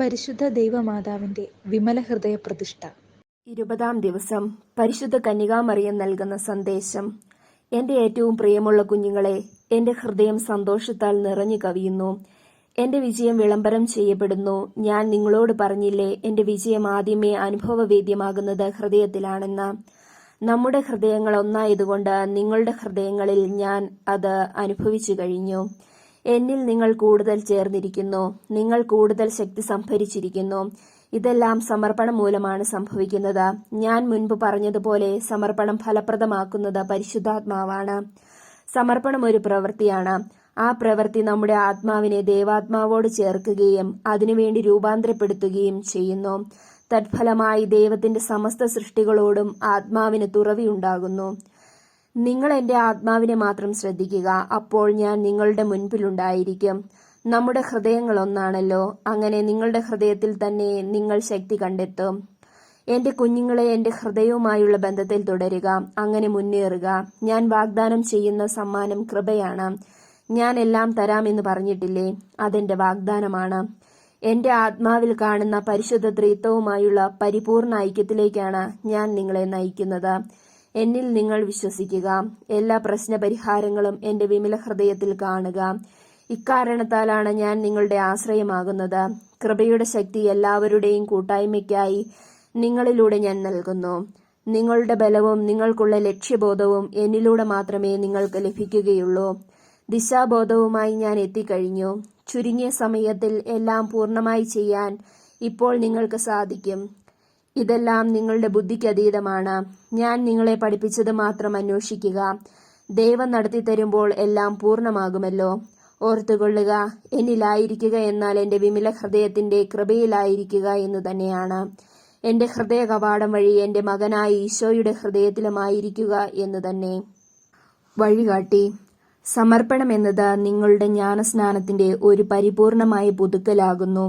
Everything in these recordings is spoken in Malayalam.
പരിശുദ്ധ ദൈവമാതാവിന്റെ വിമല ഹൃദയ പ്രതിഷ്ഠ ഇരുപതാം ദിവസം പരിശുദ്ധ കന്യകാമറിയം നൽകുന്ന സന്ദേശം. എന്റെ ഏറ്റവും പ്രിയമുള്ള കുഞ്ഞുങ്ങളെ എന്റെ ഹൃദയം സന്തോഷത്താൽ നിറഞ്ഞു കവിയുന്നു. എന്റെ വിജയം വിളംബരം ചെയ്യപ്പെടുന്നു. ഞാൻ നിങ്ങളോട് പറഞ്ഞില്ലേ എന്റെ വിജയം ആദ്യമേ അനുഭവവേദ്യമാകുന്നത് ഹൃദയത്തിലാണെന്ന്. നമ്മുടെ ഹൃദയങ്ങൾ ഒന്നായതുകൊണ്ട് നിങ്ങളുടെ ഹൃദയങ്ങളിൽ ഞാൻ അത് അനുഭവിച്ചു കഴിഞ്ഞു. എന്നിൽ നിങ്ങൾ കൂടുതൽ ചേർന്നിരിക്കുന്നു. നിങ്ങൾ കൂടുതൽ ശക്തി സംഭരിച്ചിരിക്കുന്നു. ഇതെല്ലാം സമർപ്പണം മൂലമാണ് സംഭവിക്കുന്നത്. ഞാൻ മുൻപ് പറഞ്ഞതുപോലെ സമർപ്പണം ഫലപ്രദമാക്കുന്നത് പരിശുദ്ധാത്മാവാണ്. സമർപ്പണം ഒരു പ്രവൃത്തിയാണ്. ആ പ്രവൃത്തി നമ്മുടെ ആത്മാവിനെ ദേവാത്മാവോട് ചേർക്കുകയും അതിനുവേണ്ടി രൂപാന്തരപ്പെടുത്തുകയും ചെയ്യുന്നു. തത്ഫലമായി ദൈവത്തിന്റെ സമസ്ത സൃഷ്ടികളോടും ആത്മാവിന് തുറവിയുണ്ടാകുന്നു നിങ്ങൾ എന്റെ ആത്മാവിനെ മാത്രം ശ്രദ്ധിക്കുക അപ്പോൾ ഞാൻ നിങ്ങളുടെ മുൻപിലുണ്ടായിരിക്കും. നമ്മുടെ ഹൃദയങ്ങൾ ഒന്നാണല്ലോ അങ്ങനെ നിങ്ങളുടെ ഹൃദയത്തിൽ തന്നെ നിങ്ങൾ ശക്തി കണ്ടെത്തും. എന്റെ കുഞ്ഞുങ്ങളെ എന്റെ ഹൃദയവുമായുള്ള ബന്ധത്തിൽ തുടരുക അങ്ങനെ മുന്നേറുക. ഞാൻ വാഗ്ദാനം ചെയ്യുന്ന സമ്മാനം കൃപയാണ്. ഞാൻ എല്ലാം തരാമെന്ന് പറഞ്ഞിട്ടില്ലേ അതെന്റെ വാഗ്ദാനമാണ്. എന്റെ ആത്മാവിൽ കാണുന്ന പരിശുദ്ധ ത്രിത്വവുമായുള്ള പരിപൂർണ ഐക്യത്തിലേക്കാണ് ഞാൻ നിങ്ങളെ നയിക്കുന്നത്. എന്നിൽ നിങ്ങൾ വിശ്വസിക്കുക. എല്ലാ പ്രശ്ന പരിഹാരങ്ങളും എന്റെ വിമല ഹൃദയത്തിൽ കാണുക. ഇക്കാരണത്താലാണ് ഞാൻ നിങ്ങളുടെ ആശ്രയമാകുന്നത്. കൃപയുടെ ശക്തി എല്ലാവരുടെയും കൂട്ടായ്മയ്ക്കായി നിങ്ങളിലൂടെ ഞാൻ നൽകുന്നു. നിങ്ങളുടെ ബലവും നിങ്ങൾക്കുള്ള ലക്ഷ്യബോധവും എന്നിലൂടെ മാത്രമേ നിങ്ങൾക്ക് ലഭിക്കുകയുള്ളൂ. ദിശാബോധവുമായി ഞാൻ എത്തിക്കഴിഞ്ഞു. ചുരുങ്ങിയ സമയത്തിൽ എല്ലാം പൂർണമായി ചെയ്യാൻ ഇപ്പോൾ നിങ്ങൾക്ക് സാധിക്കും. ഇതെല്ലാം നിങ്ങളുടെ ബുദ്ധിക്ക് അതീതമാണ്. ഞാൻ നിങ്ങളെ പഠിപ്പിച്ചത് മാത്രം അന്വേഷിക്കുക. ദൈവം നടത്തി തരുമ്പോൾ എല്ലാം പൂർണമാകുമല്ലോ. ഓർത്തുകൊള്ളുക എന്നിലായിരിക്കുക എന്നാൽ എന്റെ വിമല ഹൃദയത്തിന്റെ കൃപയിലായിരിക്കുക എന്ന് തന്നെയാണ്. എന്റെ ഹൃദയ കവാടം വഴി എന്റെ മകനായ ഈശോയുടെ ഹൃദയത്തിലുമായിരിക്കുക എന്ന് തന്നെ. വഴികാട്ടി. സമർപ്പണം എന്നത് നിങ്ങളുടെ ജ്ഞാനസ്നാനത്തിന്റെ ഒരു പരിപൂർണമായ പുതുക്കലാകുന്നു.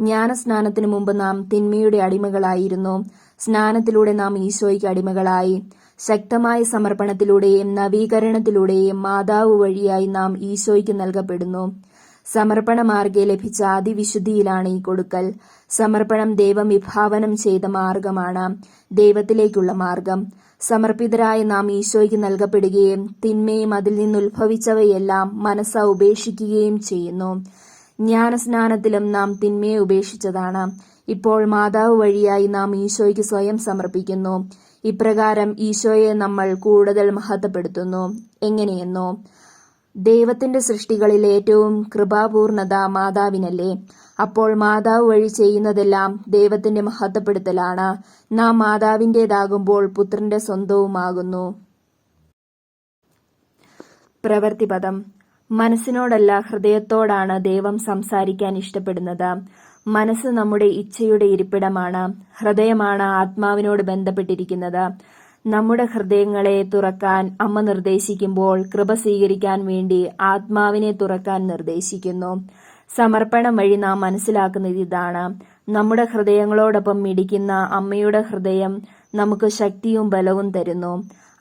ജ്ഞാനസ്നാനത്തിനു മുമ്പ് നാം തിന്മയുടെ അടിമകളായിരുന്നു. സ്നാനത്തിലൂടെ നാം ഈശോയ്ക്ക് അടിമകളായി. ശക്തമായ സമർപ്പണത്തിലൂടെയും നവീകരണത്തിലൂടെയും മാതാവ് വഴിയായി നാം ഈശോയ്ക്ക് നൽകപ്പെടുന്നു. സമർപ്പണ മാർഗെ ലഭിച്ച അതിവിശുദ്ധിയിലാണ് ഈ കൊടുക്കൽ. സമർപ്പണം ദൈവം വിഭാവനം ചെയ്ത മാർഗമാണ് ദൈവത്തിലേക്കുള്ള മാർഗം സമർപ്പിതരായ നാം ഈശോയ്ക്ക് നൽകപ്പെടുകയും തിന്മയും അതിൽ നിന്നുദ്ഭവിച്ചവയെല്ലാം മനസ്സ ഉപേക്ഷിക്കുകയും ചെയ്യുന്നു. ജ്ഞാനസ്നാനത്തിലും നാം തിന്മയെ ഉപേക്ഷിച്ചതാണ്. ഇപ്പോൾ മാതാവ് വഴിയായി നാം ഈശോയ്ക്ക് സ്വയം സമർപ്പിക്കുന്നു. ഇപ്രകാരം ഈശോയെ നമ്മൾ കൂടുതൽ മഹത്വപ്പെടുത്തുന്നു. എങ്ങനെയെന്നോ? ദൈവത്തിന്റെ സൃഷ്ടികളിൽ ഏറ്റവും കൃപാപൂർണത മാതാവിനല്ലേ? അപ്പോൾ മാതാവ് വഴി ചെയ്യുന്നതെല്ലാം ദൈവത്തിന്റെ മഹത്വപ്പെടുത്തലാണ്. നാം മാതാവിന്റെതാകുമ്പോൾ പുത്രന്റെ സ്വന്തവുമാകുന്നു. പ്രവൃത്തിപദം. മനസ്സിനോടല്ല ഹൃദയത്തോടാണ് ദൈവം സംസാരിക്കാൻ ഇഷ്ടപ്പെടുന്നത്. മനസ്സ് നമ്മുടെ ഇച്ഛയുടെ ഇരിപ്പിടമാണ് ഹൃദയമാണ് ആത്മാവിനോട് ബന്ധപ്പെട്ടിരിക്കുന്നത്. നമ്മുടെ ഹൃദയങ്ങളെ തുറക്കാൻ അമ്മ നിർദ്ദേശിക്കുമ്പോൾ കൃപ സ്വീകരിക്കാൻ വേണ്ടി ആത്മാവിനെ തുറക്കാൻ നിർദ്ദേശിക്കുന്നു. സമർപ്പണം വഴി നാം മനസ്സിലാക്കുന്നത് ഇതാണ്. നമ്മുടെ ഹൃദയങ്ങളോടൊപ്പം മിടിക്കുന്ന അമ്മയുടെ ഹൃദയം നമുക്ക് ശക്തിയും ബലവും തരുന്നു.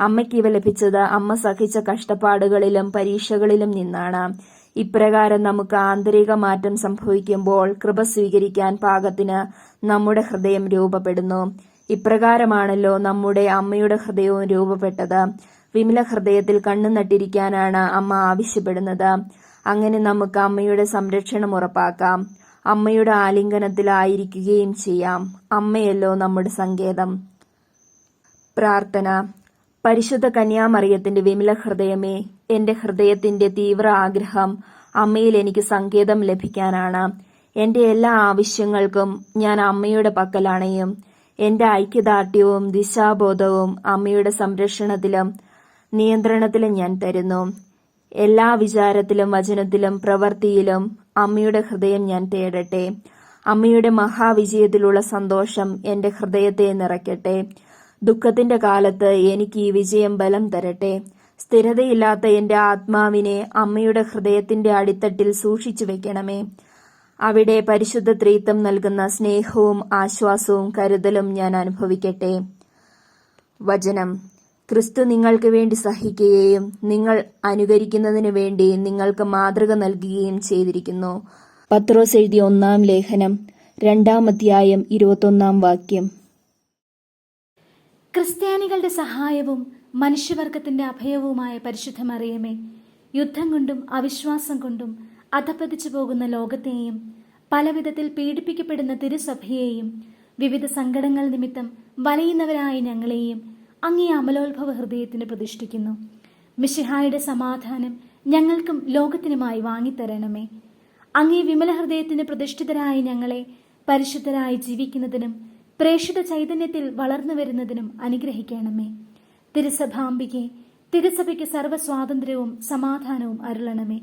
അമ്മയ്ക്ക് ഇവ ലഭിച്ചത് അമ്മ സഹിച്ച കഷ്ടപ്പാടുകളിലും പരീക്ഷകളിലും നിന്നാണ്. ഇപ്രകാരം നമുക്ക് ആന്തരിക മാറ്റം സംഭവിക്കുമ്പോൾ കൃപ സ്വീകരിക്കാൻ പാകത്തിന് നമ്മുടെ ഹൃദയം രൂപപ്പെടുന്നു. ഇപ്രകാരമാണല്ലോ നമ്മുടെ അമ്മയുടെ ഹൃദയവും രൂപപ്പെട്ടത്. വിമല ഹൃദയത്തിൽ കണ്ണു നട്ടിരിക്കാനാണ് അമ്മ ആവശ്യപ്പെടുന്നത്. അങ്ങനെ നമുക്ക് അമ്മയുടെ സംരക്ഷണം ഉറപ്പാക്കാം. അമ്മയുടെ ആലിംഗനത്തിലായിരിക്കുകയും ചെയ്യാം. അമ്മയല്ലോ നമ്മുടെ സങ്കേതം. പ്രാർത്ഥന. പരിശുദ്ധ കന്യാമറിയത്തിന്റെ വിമല ഹൃദയമേ എന്റെ ഹൃദയത്തിന്റെ തീവ്ര ആഗ്രഹം അമ്മയിൽ എനിക്ക് സങ്കേതം ലഭിക്കാനാണ്. എന്റെ എല്ലാ ആവശ്യങ്ങൾക്കും ഞാൻ അമ്മയുടെ പക്കലാണെയും എന്റെ ഐക്യദാർഢ്യവും ദിശാബോധവും അമ്മയുടെ സംരക്ഷണത്തിലും നിയന്ത്രണത്തിലും ഞാൻ തരുന്നു. എല്ലാ വിചാരത്തിലും വചനത്തിലും പ്രവൃത്തിയിലും അമ്മയുടെ ഹൃദയം ഞാൻ തേടട്ടെ. അമ്മയുടെ മഹാവിജയത്തിലുള്ള സന്തോഷം എന്റെ ഹൃദയത്തെ നിറയ്ക്കട്ടെ. ദുഃഖത്തിന്റെ കാലത്ത് എനിക്ക് ഈ വിജയം ബലം തരട്ടെ. സ്ഥിരതയില്ലാത്ത എന്റെ ആത്മാവിനെ അമ്മയുടെ ഹൃദയത്തിന്റെ അടിത്തട്ടിൽ സൂക്ഷിച്ചു വെക്കണമേ. അവിടെ പരിശുദ്ധ ത്രീത്വം നൽകുന്ന സ്നേഹവും ആശ്വാസവും കരുതലും ഞാൻ അനുഭവിക്കട്ടെ. വചനം. ക്രിസ്തു നിങ്ങൾക്ക് വേണ്ടി സഹിക്കുകയും നിങ്ങൾ അനുകരിക്കുന്നതിനു വേണ്ടി നിങ്ങൾക്ക് മാതൃക നൽകുകയും ചെയ്തിരിക്കുന്നു. പത്രോസ് എഴുതിയ ഒന്നാം ലേഖനം രണ്ടാം അധ്യായം ഇരുപത്തൊന്നാം വാക്യം. ക്രിസ്ത്യാനികളുടെ സഹായവും മനുഷ്യവർഗത്തിന്റെ അഭയവുമായ പരിശുദ്ധ മറിയമേ യുദ്ധം കൊണ്ടും അവിശ്വാസം കൊണ്ടും അധപ്പതിച്ചു പോകുന്ന ലോകത്തെയും പലവിധത്തിൽ പീഡിപ്പിക്കപ്പെടുന്ന തിരുസഭയെയും വിവിധ സങ്കടങ്ങൾ നിമിത്തം വലയുന്നവരായ ഞങ്ങളെയും അങ്ങേ അമലോത്ഭവ ഹൃദയത്തിന് പ്രതിഷ്ഠിക്കുന്നു. മിഷിഹായുടെ സമാധാനം ഞങ്ങൾക്കും ലോകത്തിനുമായി വാങ്ങിത്തരണമേ. അങ്ങേ വിമല ഹൃദയത്തിന് പ്രതിഷ്ഠിതരായ ഞങ്ങളെ പരിശുദ്ധരായി ജീവിക്കുന്നതിനും പ്രേക്ഷിത ചൈതന്യത്തിൽ വളർന്നു വരുന്നതിനും അനുഗ്രഹിക്കണമേ. തിരുസഭാംബികെ തിരുസഭയ്ക്ക് സർവ സ്വാതന്ത്ര്യവും സമാധാനവും അരുളണമേ.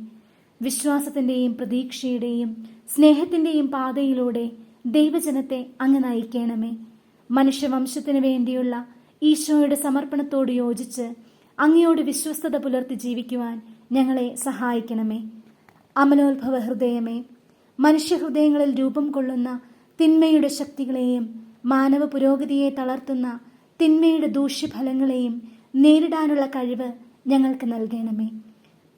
വിശ്വാസത്തിന്റെയും പ്രതീക്ഷയുടെയും സ്നേഹത്തിന്റെയും പാതയിലൂടെ ദൈവജനത്തെ അങ്ങ് നയിക്കണമേ. മനുഷ്യവംശത്തിനു വേണ്ടിയുള്ള ഈശോയുടെ സമർപ്പണത്തോട് യോജിച്ച് അങ്ങയോട് വിശ്വസ്തത പുലർത്തി ജീവിക്കുവാൻ ഞങ്ങളെ സഹായിക്കണമേ. അമലോത്ഭവ ഹൃദയമേ മനുഷ്യഹൃദയങ്ങളിൽ രൂപം കൊള്ളുന്ന തിന്മയുടെ ശക്തികളെയും മാനവ പുരോഗതിയെ തളർത്തുന്ന തിന്മയുടെ ദൂഷ്യഫലങ്ങളെയും നേരിടാനുള്ള കഴിവ് ഞങ്ങൾക്ക് നൽകണമേ.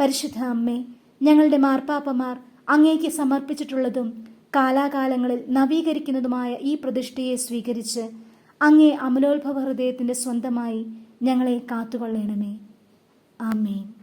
പരിശുദ്ധ അമ്മേ ഞങ്ങളുടെ മാർപ്പാപ്പമാർ അങ്ങേക്ക് സമർപ്പിച്ചിട്ടുള്ളതും കാലാകാലങ്ങളിൽ നവീകരിക്കുന്നതുമായ ഈ പ്രതിഷ്ഠയെ സ്വീകരിച്ച് അങ്ങേ അമലോത്ഭവ ഹൃദയത്തിന്റെ സ്വന്തമായി ഞങ്ങളെ കാത്തുകൊള്ളണമേ. ആമേൻ.